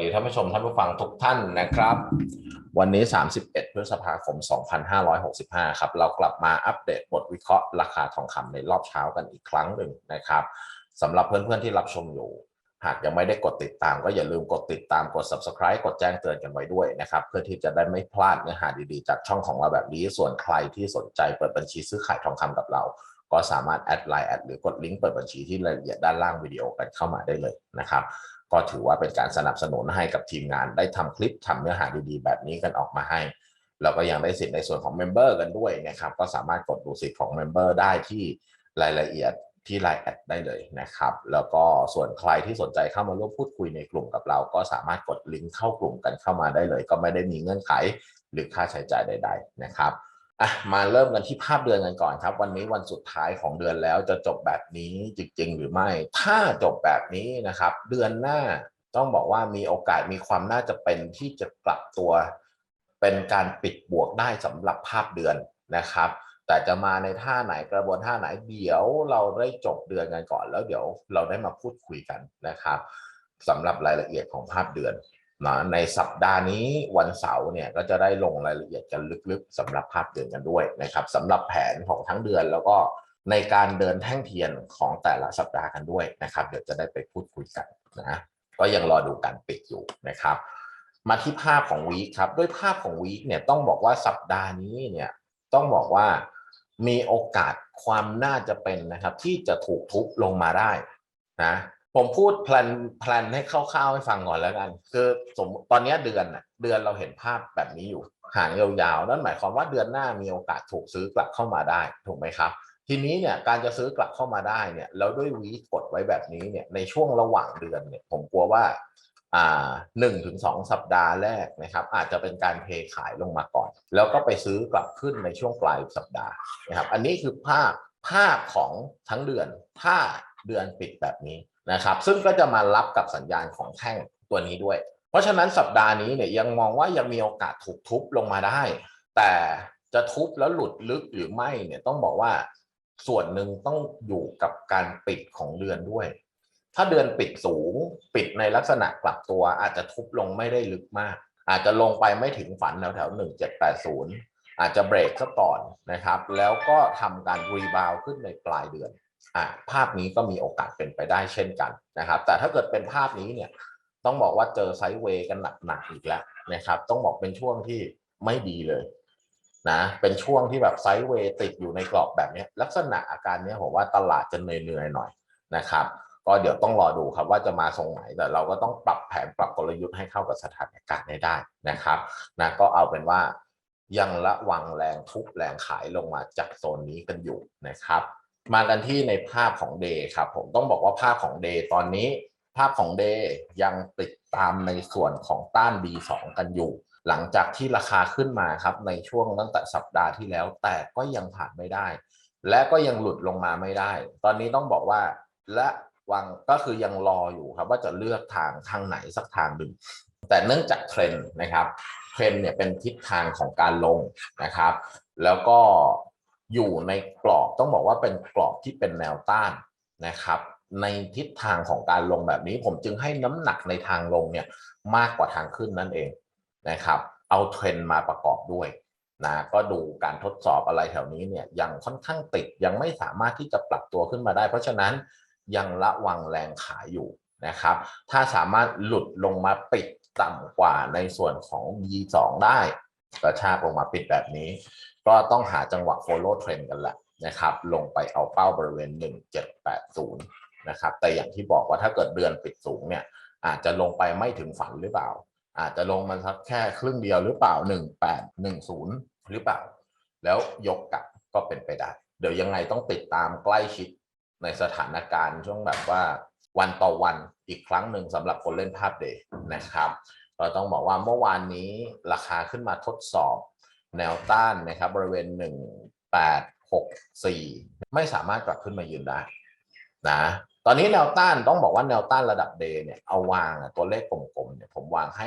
ดีท่านผู้ชมท่านผู้ฟังทุกท่านนะครับ วันนี้ 31 พฤษภาคม 2565 ครับ เรากลับมาอัปเดตบทวิเคราะห์ราคาทองคำในรอบเช้ากันอีกครั้งหนึ่งนะครับสำหรับเพื่อนๆที่รับชมอยู่ หากยังไม่ได้กดติดตาม ก็อย่าลืมกดติดตามกด subscribe กดแจ้งเตือนกันไว้ด้วยนะครับเพื่อที่จะได้ไม่พลาดเนื้อหาดีๆ จากช่องของเราแบบนี้ ส่วนใครที่สนใจเปิดบัญชีซื้อขายทองคำกับเราก็สามารถแอดไลน์แอดหรือกดลิงก์เปิดบัญชีที่รายละเอียดด้านล่างวิดีโอกันเข้ามาได้เลยนะครับ ก็ถือว่าเป็นการสนับสนุนให้กับทีมงานได้ทำคลิปทำเนื้อหาดีๆ แบบนี้กันออกมาให้แล้วก็ยังได้สิทธิ์ในส่วนของเมมเบอร์กันด้วยนะครับ ก็สามารถกดดูสิทธิ์ของเมมเบอร์ได้ที่รายละเอียดที่ไลน์แอดได้เลยนะครับ แล้วก็ส่วนใครที่สนใจเข้ามาร่วมพูดคุยในกลุ่มกับเรา ก็สามารถกดลิงก์เข้ากลุ่มกันเข้ามาได้เลย ก็ไม่ได้มีเงื่อนไขหรือค่าใช้จ่ายใด ๆ นะครับ อะมาเริ่มกันที่ภาพเดือนกันก่อนครับ วันนี้วันสุดท้ายของเดือนแล้วจะจบแบบนี้จริง ๆ หรือไม่ ถ้าจบแบบนี้นะครับ เดือนหน้าต้องบอกว่ามีโอกาสมีความน่าจะเป็นที่จะกลับตัวเป็นการปิดบวกได้สำหรับภาพเดือนนะครับ แต่จะมาในท่าไหนกระบวนท่าไหนเดี๋ยวเราได้จบเดือนกันก่อน แล้วเดี๋ยวเราได้มาพูดคุยกันนะครับสำหรับรายละเอียดของภาพเดือน นะในสัปดาห์นี้วันเสาร์เนี่ยก็จะได้ลงรายละเอียดกันลึกๆสำหรับภาพเดือนกันด้วยนะครับสำหรับแผนของทั้งเดือนแล้วก็ในการเดินแท่งเทียนของแต่ละสัปดาห์กันด้วยนะครับ เดี๋ยวจะได้ไปพูดคุยกันนะก็ยังรอดูการปิดอยู่นะครับ มาที่ภาพของวีคครับด้วยภาพของวีคเนี่ยต้องบอกว่าสัปดาห์นี้เนี่ยต้องบอกว่ามีโอกาสความน่าจะเป็นนะครับ ที่จะถูกทุบลงมาได้นะ ผมพูดแพลนแพลนให้คร่าวๆให้ฟังก่อนแล้วกัน คือสมมติตอนนี้เดือนน่ะเดือนเราเห็นภาพแบบนี้อยู่หางยาวๆนั่นหมายความว่าเดือนหน้ามีโอกาสถูกซื้อกลับเข้ามาได้ถูกไหมครับ ทีนี้เนี่ยการจะซื้อกลับเข้ามาได้เนี่ยแล้วด้วยวีกดไว้แบบนี้เนี่ยในช่วงระหว่างเดือนเนี่ยผมกลัวว่าอ่าหนึ่งถึงสองสัปดาห์แรกนะครับ อาจจะเป็นการเทขายลงมาก่อน แล้วก็ไปซื้อกลับขึ้นในช่วงปลายสัปดาห์นะครับ อันนี้คือภาพภาพของทั้งเดือนถ้าเดือนปิดแบบนี้ นะครับ ซึ่งก็จะมารับกับสัญญาณของแท่งตัวนี้ด้วย เพราะฉะนั้นสัปดาห์นี้เนี่ยยังมองว่ายังมีโอกาสถูกทุบลงมาได้ แต่จะทุบแล้วหลุดลึกหรือไม่เนี่ยต้องบอกว่าส่วนหนึ่งต้องอยู่กับการปิดของเดือนด้วย ถ้าเดือนปิดสูงปิดในลักษณะกลับตัว อาจจะทุบลงไม่ได้ลึกมาก อาจจะลงไปไม่ถึงฝันแถวแถวหนึ่งเจ็ดแปดศูนย์อาจจะเบรกซะก่อนนะครับ แล้วก็ทำการรีบาวขึ้นในปลายเดือน ภาพนี้ก็มีโอกาสเป็นไปได้เช่นกันนะครับ แต่ถ้าเกิดเป็นภาพนี้เนี่ยต้องบอกว่าเจอไซด์เวย์กันหนักๆอีกแล้วนะครับ ต้องบอกเป็นช่วงที่ไม่ดีเลยนะเป็นช่วงที่แบบไซด์เวย์ติดอยู่ในกรอบแบบนี้ลักษณะอาการนี้ผมว่าตลาดจะเหนื่อยๆหน่อยนะครับ ก็เดี๋ยวต้องรอดูครับว่าจะมาทรงไหนแต่เราก็ต้องปรับแผนปรับกลยุทธ์ให้เข้ากับสถานการณ์ให้ได้นะครับนะก็เอาเป็นว่ายังระวังแรงทุบแรงขายลงมาจากโซนนี้กันอยู่นะครับ มากันที่ในภาพของเดย์ครับผมต้องบอกว่าภาพของเดย์ตอนนี้ ภาพของเดย์ยังติดตามในส่วนของต้าน B2 กันอยู่ หลังจากที่ราคาขึ้นมาครับในช่วงตั้งแต่สัปดาห์ที่แล้ว แต่ก็ยังผ่านไม่ได้ และก็ยังหลุดลงมาไม่ได้ ตอนนี้ต้องบอกว่าและวังก็คือยังรออยู่ครับว่าจะเลือกทางทางไหนสักทางหนึ่งแต่เนื่องจากเทรนด์นะครับเทรนด์เนี่ยเป็นทิศทางของการลงนะครับ แล้วก็ อยู่ในกรอบต้องบอกว่าเป็นกรอบที่เป็นแนวต้านนะครับ ในทิศทางของการลงแบบนี้ ผมจึงให้น้ำหนักในทางลงเนี่ยมากกว่าทางขึ้นนั่นเองนะครับ เอาเทรนมาประกอบด้วยนะก็ดูการทดสอบอะไรแถวนี้เนี่ยยังค่อนข้างติดยังไม่สามารถที่จะปรับตัวขึ้นมาได้ เพราะฉะนั้นยังระวังแรงขายอยู่นะครับ ถ้าสามารถหลุดลงมาปิดต่ำกว่าในส่วนของ B2 ได้กระชากลงมาปิดแบบนี้ ก็ต้องหาจังหวะ follow trend กันแหละนะครับ ลงไปเอาเป้าบริเวณ 1780 นะครับ แต่อย่างที่บอกว่าถ้าเกิดเดือนปิดสูงเนี่ย อาจจะลงไปไม่ถึงฝันหรือเปล่า อาจจะลงมาสักแค่ครึ่งเดียวหรือเปล่า 1810 หรือเปล่า แล้วยกกลับก็เป็นไปได้ เดี๋ยวยังไงต้องติดตามใกล้ชิดในสถานการณ์ช่วงแบบว่าวันต่อวันอีกครั้งหนึ่งสำหรับคนเล่นภาพเดย์นะครับก็ต้องบอกว่าเมื่อวานนี้ราคาขึ้นมาทดสอบ แนวต้านนะครับบริเวณ 1864 ไม่สามารถกลับขึ้นมายืนได้นะตอนนี้แนวต้านต้องบอกว่าแนวต้านระดับเดย์เนี่ยเอาวางตัวเลขกลมๆเนี่ยผมวางให้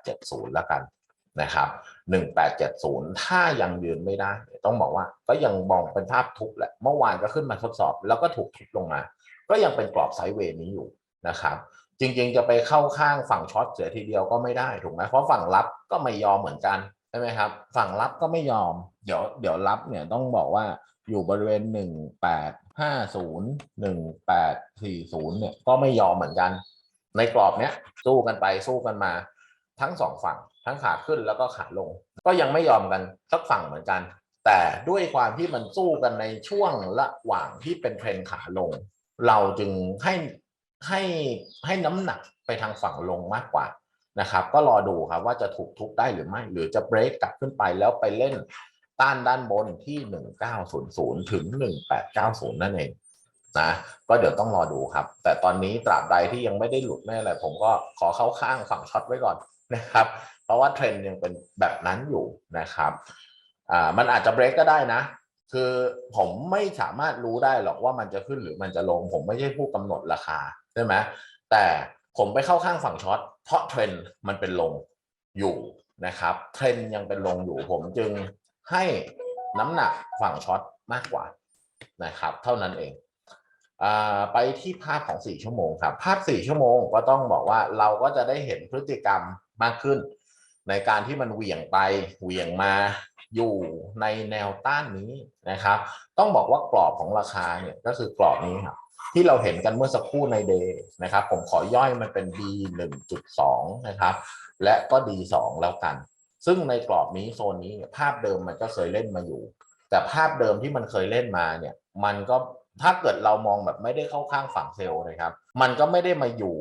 1870 แล้วกันนะครับ 1870 ถ้ายังยืนไม่ได้ ต้องบอกว่าก็ยังมองเป็นภาพทุบแหละ เมื่อวานก็ขึ้นมาทดสอบ แล้วก็ถูกทุบลงมา ก็ยังเป็นกรอบไซด์เวย์นี้อยู่นะครับจจริงๆจะไปเข้าข้างฝั่งช็อตเสียทีเดียวก็ไม่ได้ถูกไหมเพราะฝั่งรับก็ไม่ยอมเหมือนกัน ใช่ไหมครับ ฝั่งรับก็ไม่ยอม เดี๋ยวเดี๋ยวรับเนี่ยต้องบอกว่าอยู่บริเวณหนึ่งแปดห้าศูนย์หนึ่งแปดสี่ศูนย์เนี่ยก็ไม่ยอมเหมือนกัน ในกรอบเนี้ยสู้กันไปสู้กันมา ทั้งสองฝั่งทั้งขาขึ้นแล้วก็ขาลง ก็ยังไม่ยอมกันสักฝั่งเหมือนกัน แต่ด้วยความที่มันสู้กันในช่วงระหว่างที่เป็นเทรนขาลง เราจึงให้ให้ให้น้ำหนักไปทางฝั่งลงมากกว่า นะครับก็รอดูครับว่าจะถูกทุบได้หรือไม่ หรือจะเบรกกลับขึ้นไปแล้วไปเล่นต้านด้านบนที่ 1900 ถึง 1890 นั่นเองนะก็เดี๋ยวต้องรอดูครับ แต่ตอนนี้ตราบใดที่ยังไม่ได้หลุดไม่อะไรผมก็ขอเข้าข้างฝั่งช็อตไว้ก่อนนะครับ เพราะว่าเทรนด์ยังเป็นแบบนั้นอยู่นะครับอ่ามันอาจจะเบรกก็ได้นะ คือผมไม่สามารถรู้ได้หรอกว่ามันจะขึ้นหรือมันจะลง ผมไม่ใช่ผู้กำหนดราคาใช่ไหมแต่ ผมไปเข้าข้างฝั่งช็อตเพราะเทรนด์มันเป็นลงอยู่นะครับเทรนด์ยังเป็นลงอยู่ผมจึงให้น้ำหนักฝั่งช็อตมากกว่านะครับเท่านั้นเองอไปที่ภาพของ 4 ชั่วโมงครับภาพ 4 ชั่วโมงก็ต้องบอกว่าเราก็จะได้เห็นพฤติกรรมมากขึ้น ในการที่มันเหวี่ยงไปเหวี่ยงมาอยู่ในแนวต้านนี้นะครับ ต้องบอกว่ากรอบของราคาเนี่ยก็คือกรอบนี้ครับ ที่เราเห็นกันเมื่อสักครู่ในเดย์นะครับ ผมขอย่อยมันเป็น D 1.2 นะครับ และก็ D 2แล้วกัน ซึ่งในกรอบนี้โซนนี้เนี่ยภาพเดิมมันก็เคยเล่นมาอยู่ แต่ภาพเดิมที่มันเคยเล่นมาเนี่ย มันก็ถ้าเกิดเรามองแบบไม่ได้เข้าข้างฝั่งเซลล์นะครับ มันก็ไม่ได้มาอยู่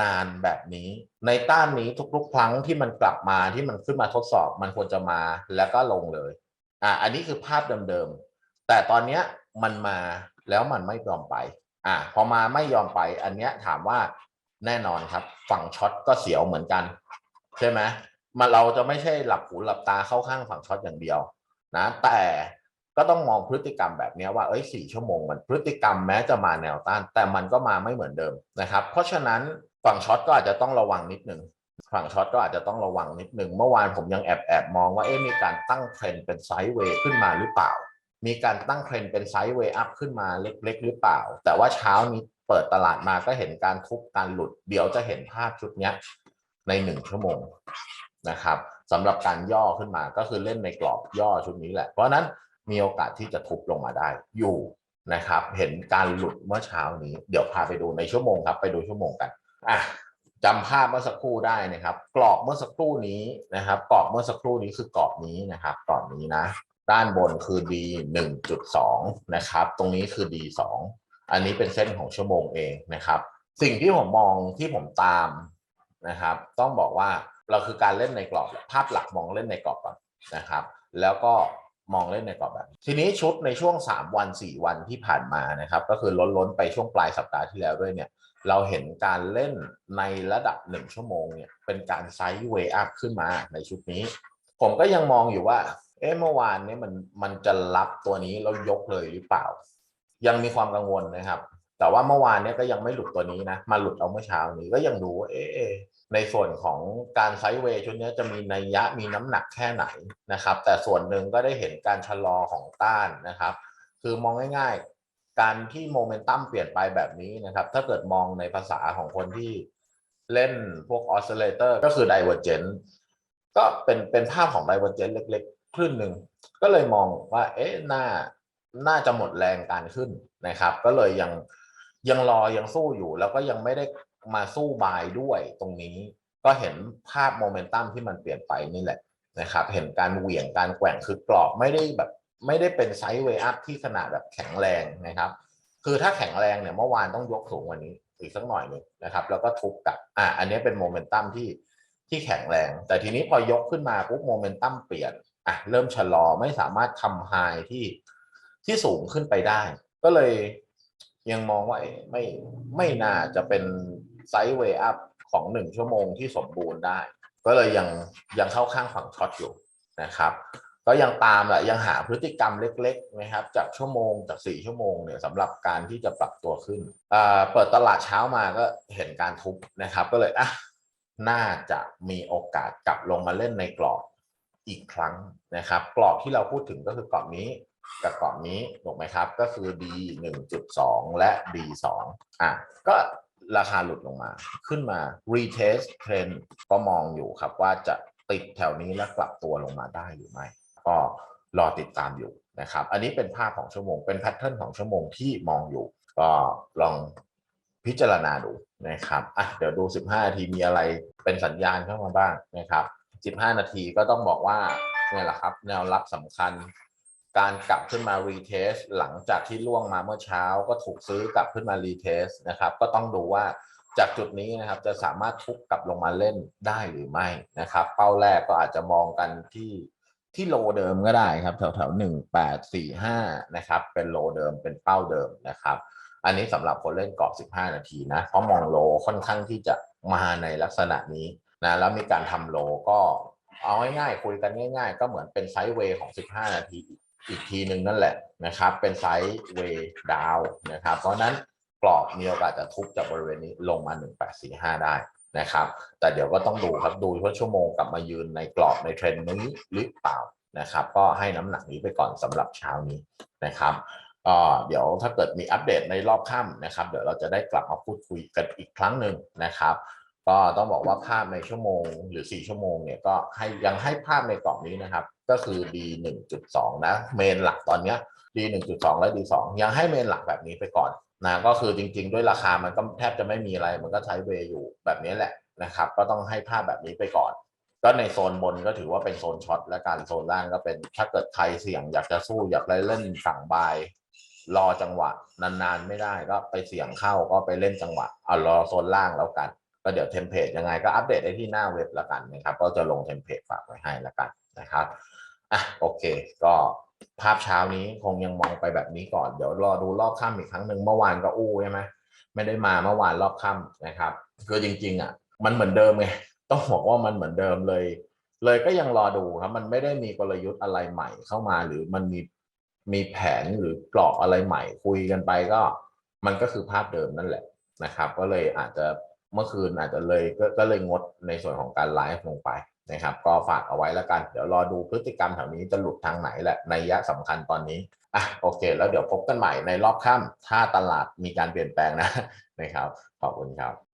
นานแบบนี้ ในต้านนี้ทุกๆ ครั้งที่มันกลับมาที่มันขึ้นมาทดสอบ มันควรจะมาแล้วก็ลงเลย อะอันนี้คือภาพเดิมๆ แต่ตอนเนี้ยมันมาแล้วมันไม่ยอมไป อะพอมาไม่ยอมไป อันเนี้ยถามว่าแน่นอนครับ ฝั่งช็อตก็เสียวเหมือนกัน ใช่ไหมมาเราจะไม่ใช่หลับหูหลับตาเข้าข้างฝั่งช็อตอย่างเดียว นะ แต่ก็ต้องมองพฤติกรรมแบบนี้ว่าเอ้ยสี่ชั่วโมงมันพฤติกรรมแม้จะมาแนวต้าน แต่มันก็มาไม่เหมือนเดิมนะครับ เพราะฉะนั้นฝั่งช็อตก็อาจจะต้องระวังนิดนึงฝั่งช็อตก็อาจจะต้องระวังนิดนึง เมื่อวานผมยังแอบแอบมองว่าเอ๊ะมีการตั้งเทรนเป็นไซด์เวย์ขึ้นมาหรือเปล่า มีการตั้งเทรนเป็นไซด์เวย์อัพขึ้นมาเล็กๆ หรือเปล่า แต่ว่าเช้านี้เปิดตลาดมาก็เห็นการทุบการหลุด เดี๋ยวจะเห็นภาพชุดนี้ในหนึ่งชั่วโมงนะครับสำหรับการย่อขึ้นมาก็คือเล่นในกรอบย่อชุดนี้แหละ เพราะนั้นมีโอกาสที่จะทุบลงมาได้อยู่นะครับ เห็นการหลุดเมื่อเช้านี้ เดี๋ยวพาไปดูในชั่วโมงครับ ไปดูชั่วโมงกันอะจำภาพเมื่อสักครู่ได้นะครับ กรอบเมื่อสักครู่นี้นะครับ กรอบเมื่อสักครู่นี้คือกรอบนี้นะครับกรอบนี้นะ ด้านบนคือ D 1.2 นะครับ ตรงนี้คือ D 2อันนี้เป็นเส้นของชั่วโมงเองนะครับ สิ่งที่ผมมองที่ผมตามนะครับ ต้องบอกว่าเราคือการเล่นในกรอบภาพหลักมองเล่นในกรอบก่อนนะครับ แล้วก็มองเล่นในกรอบแบบ ทีนี้ชุดในช่วง 3 วัน 4 วันที่ผ่านมานะครับ ก็คือล้นๆไปช่วงปลายสัปดาห์ที่แล้วด้วยเนี่ยเราเห็นการเล่นในระดับ 1 ชั่วโมงเนี่ยเป็นการไซด์เวย์อัพขึ้นมาในชุดนี้ ผมก็ยังมองอยู่ว่า เอ๊ะเมื่อวานนี้มันมันจะรับตัวนี้แล้วยกเลยหรือเปล่า ยังมีความกังวลนะครับ แต่ว่าเมื่อวานนี้ก็ยังไม่หลุดตัวนี้นะ มาหลุดเอาเมื่อเช้านี้ก็ยังดูว่าเอ๊ะในส่วนของการไซด์เวย์ชุดนี้จะมีนัยยะมีน้ำหนักแค่ไหนนะครับ แต่ส่วนหนึ่งก็ได้เห็นการชะลอของต้านนะครับ คือมองง่ายๆ การที่โมเมนตัมเปลี่ยนไปแบบนี้นะครับ ถ้าเกิดมองในภาษาของคนที่เล่นพวกออสซิเลเตอร์ก็คือไดเวอร์เจนก็เป็นเป็นภาพของไดเวอร์เจนเล็กๆ คลื่นหนึ่งก็เลยมองว่า เอ๊ะน่าน่าจะหมดแรงการขึ้นนะครับ ก็เลยยังยังรอยังสู้อยู่ แล้วก็ยังไม่ได้มาสู้บายด้วยตรงนี้ ก็เห็นภาพโมเมนตัมที่มันเปลี่ยนไปนี่แหละนะครับ เห็นการเหวี่ยงการแกว่งคือกรอบไม่ได้แบบ ไม่ได้เป็นไซด์เวอัพที่ขนาดแบบแข็งแรงนะครับ คือถ้าแข็งแรงเนี่ยเมื่อวานต้องยกสูงกว่านี้อีกสักหน่อยหนึงนะครับ แล้วก็ทุบกลับอะอันนี้เป็นโมเมนตัมที่ที่แข็งแรง แต่ทีนี้พอยกขึ้นมาปุ๊บโมเมนตัมเปลี่ยน อะเริ่มชะลอไม่สามารถทำไฮที่ที่สูงขึ้นไปได้ ก็เลยยังมองว่าไม่ไม่น่าจะเป็นไซด์เวย์อัพของหนึ่งชั่วโมงที่สมบูรณ์ได้ ก็เลยยังยังเข้าข้างฝั่งช็อตอยู่นะครับ ก็ยังตามแหละยังหาพฤติกรรมเล็กๆนะครับ จากชั่วโมงจากสี่ชั่วโมงเนี่ยสำหรับการที่จะปรับตัวขึ้นเปิดตลาดเช้ามาก็เห็นการทุบนะครับ ก็เลยอะน่าจะมีโอกาสกลับลงมาเล่นในกรอบ อีกครั้งนะครับ กรอบที่เราพูดถึงก็คือกรอบนี้กับกรอบนี้ถูกไหมครับ ก็คือ D 1.2 และ D 2อะก็ราคาหลุดลงมา ขึ้นมา retest trend ก็มองอยู่ครับว่าจะติดแถวนี้แล้วกลับตัวลงมาได้หรือไม่ ก็รอติดตามอยู่นะครับ อันนี้เป็นภาพของชั่วโมง เป็นแพทเทิร์นของชั่วโมงที่มองอยู่ ก็ลองพิจารณาดูนะครับ อะ เดี๋ยวดู 15นาทีมีอะไรเป็นสัญญาณเข้ามาบ้างนะครับ 15 นาทีก็ต้องบอกว่าเนี่ยแหละครับ แนวรับสำคัญ การกลับขึ้นมา retest หลังจากที่ล่วงมาเมื่อเช้าก็ถูกซื้อกลับขึ้นมา retest นะครับ ก็ต้องดูว่าจากจุดนี้นะครับจะสามารถทุบกลับลงมาเล่นได้หรือไม่นะครับ เป้าแรกก็อาจจะมองกันที่ที่โลเดิมก็ได้ครับ แถวแถวหนึ่งแปดสี่ห้านะครับ เป็นโลเดิมเป็นเป้าเดิมนะครับ อันนี้สำหรับคนเล่นกรอบ 15 นาทีนะเพราะมองโลค่อนข้างที่จะมาในลักษณะนี้ นะแล้วมีการทำโลก็เอาง่ายๆคุยกันง่าย ๆ ก็เหมือนเป็นไซด์เวย์ของ 15 นาทีอีกทีหนึ่งนั่นแหละนะครับ เป็นไซด์เวย์ดาวนะครับ เพราะนั้นกรอบมีโอกาสจะทุบจากบริเวณนี้ลงมา 1845 ได้นะครับ แต่เดี๋ยวก็ต้องดูครับดูว่าชั่วโมงกลับมายืนในกรอบในเทรนด์นี้หรือเปล่านะครับ ก็ให้น้ำหนักนี้ไปก่อนสำหรับเช้านี้นะครับก็เดี๋ยวถ้าเกิดมีอัปเดตในรอบค่ำนะครับ เดี๋ยวเราจะได้กลับมาพูดคุยกันอีกครั้งหนึ่งนะครับ ก็ต้องบอกว่าภาพในชั่วโมงหรือ 4 ชั่วโมงเนี่ยก็ให้ยังให้ภาพในกรอบนี้นะครับ ก็คือ D 1.2 นะเมนหลักตอนเนี้ย D 1.2 และ D 2ยังให้เมนหลักแบบนี้ไปก่อนนะก็คือจริง ๆ ด้วยราคามันก็แทบจะไม่มีอะไรมันก็ใช้เวย์อยู่แบบนี้แหละนะครับ ก็ต้องให้ภาพแบบนี้ไปก่อน ก็ในโซนบนก็ถือว่าเป็นโซนช็อตและการโซนล่างก็เป็นถ้าเกิดใครเสี่ยงอยากจะสู้อยากเล่นฝั่งบายรอจังหวะนานๆไม่ได้ก็ไปเสี่ยงเข้าก็ไปเล่นจังหวะเอารอโซนล่างแล้วกัน ก็เดี๋ยวเทมเพลตยังไงก็อัปเดตได้ที่หน้าเว็บละกันนะครับ ก็จะลงเทมเพลตฝากไว้ให้ละกันนะครับอะโอเค ก็ภาพเช้านี้คงยังมองไปแบบนี้ก่อน เดี๋ยวรอดูรอบค่ำอีกครั้งหนึ่งเมื่อวานก็อู้ใช่ไหมไม่ได้มาเมื่อวานรอบค่ำนะครับคือจริง ๆอะมันเหมือนเดิมไงต้องบอกว่ามันเหมือนเดิมเลย เลยก็ยังรอดูครับ มันไม่ได้มีกลยุทธ์อะไรใหม่เข้ามา หรือมันมีมีแผนหรือกรอบอะไรใหม่ คุยกันไปก็ มันก็คือภาพเดิมนั่นแหละนะครับ ก็เลยอาจจะ เมื่อคืนอาจจะเลยก็ก็เลยงดในส่วนของการไลฟ์ลงไปนะครับ ก็ฝากเอาไว้แล้วกัน เดี๋ยวรอดูพฤติกรรมแถวนี้จะหลุดทางไหนแหละในยะสำคัญตอนนี้อะโอเค แล้วเดี๋ยวพบกันใหม่ในรอบค่ำถ้าตลาดมีการเปลี่ยนแปลงนะนะครับ ขอบคุณครับ